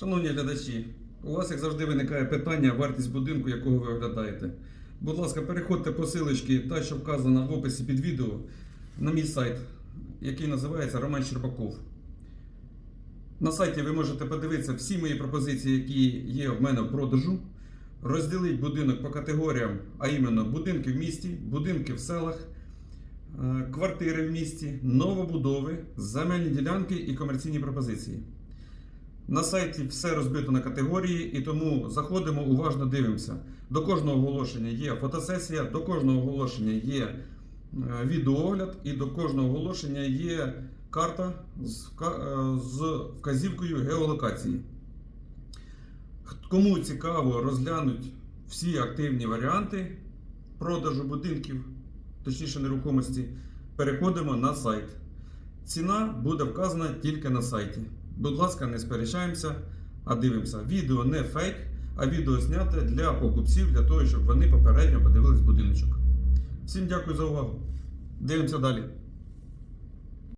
Шановні глядачі, у вас, як завжди, виникає питання вартість будинку, якого ви оглядаєте. Будь ласка, переходьте по силочці, та, що вказана в описі під відео, на мій сайт, який називається Роман Щербаков. На сайті ви можете подивитися всі мої пропозиції, які є в мене в продажу. Розділити будинок по категоріям, а іменно будинки в місті, будинки в селах, е, квартири в місті, новобудови, земельні ділянки і комерційні пропозиції. На сайті все розбито на категорії, і тому заходимо, уважно дивимося. До кожного оголошення є фотосесія, до кожного оголошення є е, відеоогляд, і до кожного оголошення є карта з, е, вказівкою геолокації. Кому цікаво розглянуть всі активні варіанти продажу будинків, точніше нерухомості, переходимо на сайт. Ціна буде вказана тільки на сайті. Будь ласка, не сперечаємося, а дивимося. Відео не фейк, а відео зняте для покупців, для того, щоб вони попередньо подивились будиночок. Всім дякую за увагу. Дивимося далі.